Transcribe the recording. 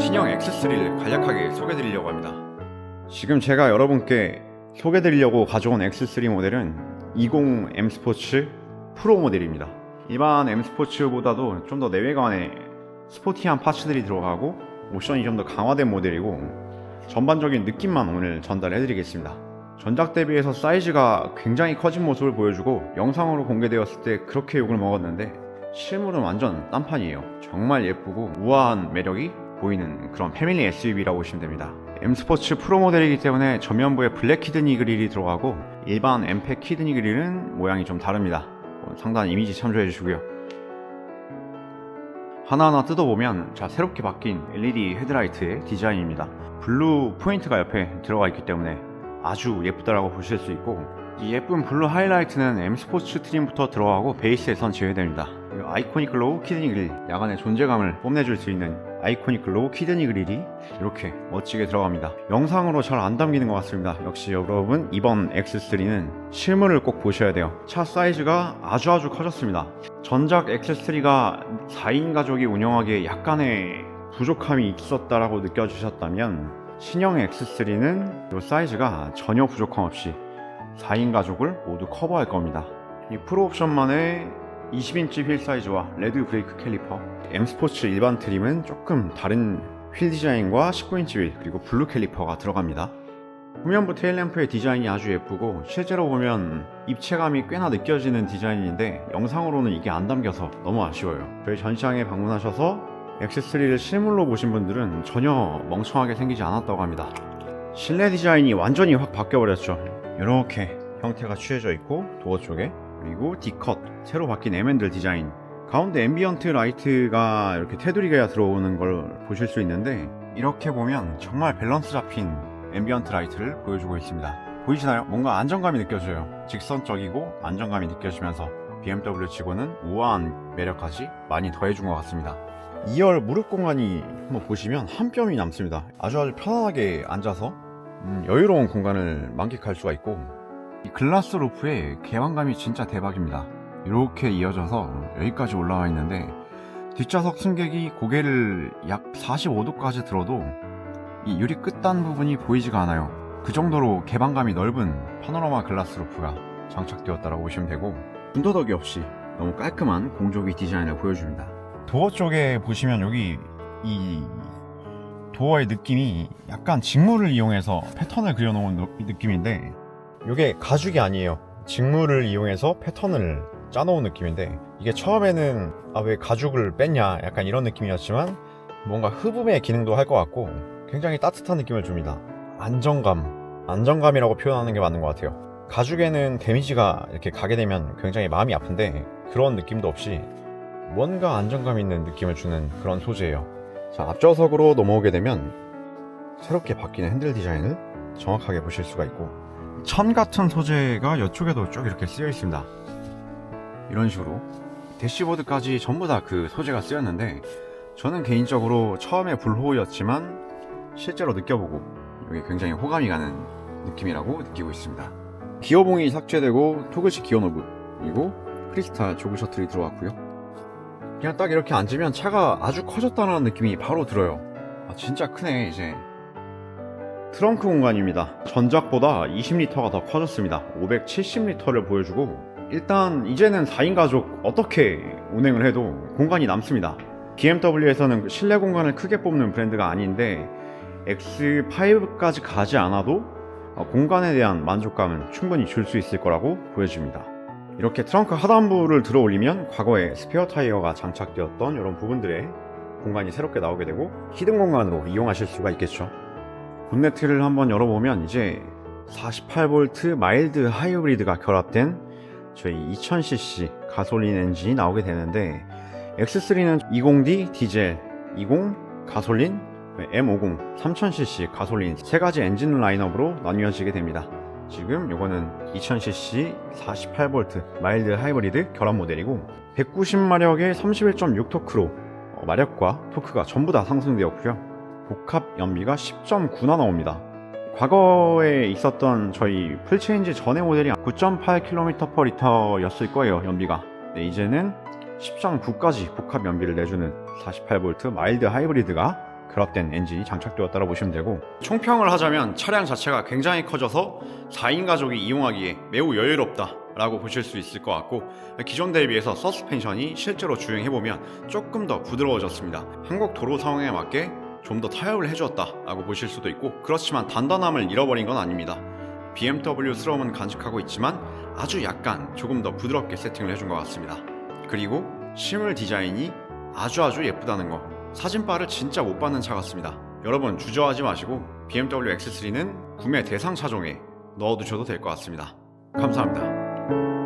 신형 X3를 간략하게 소개드리려고 합니다. 지금 제가 여러분께 소개드리려고 가져온 X3 모델은 20 M 스포츠 프로 모델입니다. 일반 M 스포츠보다도 좀 더 내외관에 스포티한 파츠들이 들어가고 옵션이 좀 더 강화된 모델이고 전반적인 느낌만 오늘 전달해드리겠습니다. 전작 대비해서 사이즈가 굉장히 커진 모습을 보여주고 영상으로 공개되었을 때 그렇게 욕을 먹었는데 실물은 완전 딴판이에요. 정말 예쁘고 우아한 매력이 보이는 그런 패밀리 SUV라고 보시면 됩니다. M 스포츠 프로 모델이기 때문에 전면부에 블랙 키드니 그릴이 들어가고 일반 M팩 키드니 그릴은 모양이 좀 다릅니다. 어, 상단 이미지 참조해 주시고요. 하나하나 뜯어보면 자 새롭게 바뀐 LED 헤드라이트의 디자인입니다. 블루 포인트가 옆에 들어가 있기 때문에 아주 예쁘다라고 보실 수 있고 이 예쁜 블루 하이라이트는 M 스포츠 트림부터 들어가고 베이스에선 제외됩니다. 이 아이코닉 글로우 키드니 그릴 야간의 존재감을 뽐내줄 수 있는 아이코닉 글로우 키드니 그릴이 이렇게 멋지게 들어갑니다. 영상으로 잘 안 담기는 것 같습니다. 역시 여러분 이번 X3는 실물을 꼭 보셔야 돼요. 차 사이즈가 아주 아주 커졌습니다. 전작 X3가 4인 가족이 운영하기에 약간의 부족함이 있었다라고 느껴지셨다면 신형 X3는 이 사이즈가 전혀 부족함 없이 4인 가족을 모두 커버할 겁니다. 이 프로 옵션만의 20인치 휠 사이즈와 레드 브레이크 캘리퍼 M 스포츠 일반 트림은 조금 다른 휠 디자인과 19인치 휠 그리고 블루 캘리퍼가 들어갑니다. 후면부 테일램프의 디자인이 아주 예쁘고 실제로 보면 입체감이 꽤나 느껴지는 디자인인데 영상으로는 이게 안 담겨서 너무 아쉬워요. 저희 전시장에 방문하셔서 X3를 실물로 보신 분들은 전혀 멍청하게 생기지 않았다고 합니다. 실내 디자인이 완전히 확 바뀌어버렸죠. 이렇게 형태가 취해져 있고 도어 쪽에 그리고 D컷 새로 바뀐 M&L 디자인 가운데 앰비언트 라이트가 이렇게 테두리가 들어오는 걸 보실 수 있는데 이렇게 보면 정말 밸런스 잡힌 앰비언트 라이트를 보여주고 있습니다. 보이시나요? 뭔가 안정감이 느껴져요. 직선적이고 안정감이 느껴지면서 BMW 치고는 우아한 매력까지 많이 더해준 것 같습니다. 2열 무릎 공간이 한번 보시면 한 뼘이 남습니다. 아주 아주 편안하게 앉아서 음, 여유로운 공간을 만끽할 수가 있고 이 글라스 루프의 개방감이 진짜 대박입니다. 이렇게 이어져서 여기까지 올라와 있는데 뒷좌석 승객이 고개를 약 45도까지 들어도 이 유리 끝단 부분이 보이지가 않아요. 그 정도로 개방감이 넓은 파노라마 글라스 루프가 장착되었다고 보시면 되고 군더더기 없이 너무 깔끔한 공조기 디자인을 보여줍니다. 도어 쪽에 보시면 여기 이 도어의 느낌이 약간 직물을 이용해서 패턴을 그려놓은 노- 느낌인데 이게 가죽이 아니에요. 직물을 이용해서 패턴을 짜놓은 느낌인데 이게 처음에는 아 왜 가죽을 뺐냐 약간 이런 느낌이었지만 뭔가 흡음의 기능도 할 것 같고 굉장히 따뜻한 느낌을 줍니다. 안정감, 안정감이라고 표현하는 게 맞는 것 같아요. 가죽에는 데미지가 이렇게 가게 되면 굉장히 마음이 아픈데 그런 느낌도 없이 뭔가 안정감 있는 느낌을 주는 그런 소재예요. 자, 앞좌석으로 넘어오게 되면 새롭게 바뀌는 핸들 디자인을 정확하게 보실 수가 있고 천 같은 소재가 이쪽에도 쭉 이렇게 쓰여 있습니다. 이런 식으로 대시보드까지 전부 다 그 소재가 쓰였는데 저는 개인적으로 처음에 불호였지만 실제로 느껴보고 여기 굉장히 호감이 가는 느낌이라고 느끼고 있습니다. 기어봉이 삭제되고 토글식 기어 노브 그리고 크리스탈 조그 셔틀이 들어왔고요. 그냥 딱 이렇게 앉으면 차가 아주 커졌다는 느낌이 바로 들어요. 아, 진짜 크네 이제. 트렁크 공간입니다. 전작보다 20리터가 더 커졌습니다. 570리터를 보여주고 일단 이제는 4인 가족 어떻게 운행을 해도 공간이 남습니다. BMW에서는 실내 공간을 크게 뽑는 브랜드가 아닌데 X5까지 가지 않아도 어, 공간에 대한 만족감은 충분히 줄 수 있을 거라고 보여집니다. 이렇게 트렁크 하단부를 들어 올리면 과거에 스페어 타이어가 장착되었던 이런 부분들의 공간이 새롭게 나오게 되고 히든 공간으로 이용하실 수가 있겠죠. 본네트를 한번 열어보면 이제 48V 마일드 하이브리드가 결합된 저희 2000cc 가솔린 엔진이 나오게 되는데 X3는 20D 디젤, 20 가솔린, M50 3000cc 가솔린 세 가지 엔진 라인업으로 나뉘어지게 됩니다. 지금 요거는 2000cc 48V 마일드 하이브리드 결합 모델이고 190마력에 31.6 토크로 어, 마력과 토크가 전부 다 상승되었고요. 복합 연비가 10.9나 나옵니다. 과거에 있었던 저희 풀체인지 전의 모델이 9.8km/L였을 거예요, 연비가. 네, 이제는 10.9까지 복합 연비를 내주는 48V 마일드 하이브리드가 그릇된 엔진이 장착되었다고 보시면 되고 총평을 하자면 차량 자체가 굉장히 커져서 4인 가족이 이용하기에 매우 여유롭다 라고 보실 수 있을 것 같고 기존 대비해서 서스펜션이 실제로 주행해보면 조금 더 부드러워졌습니다 한국 도로 상황에 맞게 좀 더 타협을 해주었다 라고 보실 수도 있고 그렇지만 단단함을 잃어버린 건 아닙니다. BMW스러움은 간직하고 있지만 아주 약간 조금 더 부드럽게 세팅을 해준 것 같습니다. 그리고 실물 디자인이 아주 아주 예쁘다는 거. 사진바를 진짜 못 받는 차 같습니다. 여러분 주저하지 마시고 BMW X3는 구매 대상 차종에 넣어두셔도 될 것 같습니다. 감사합니다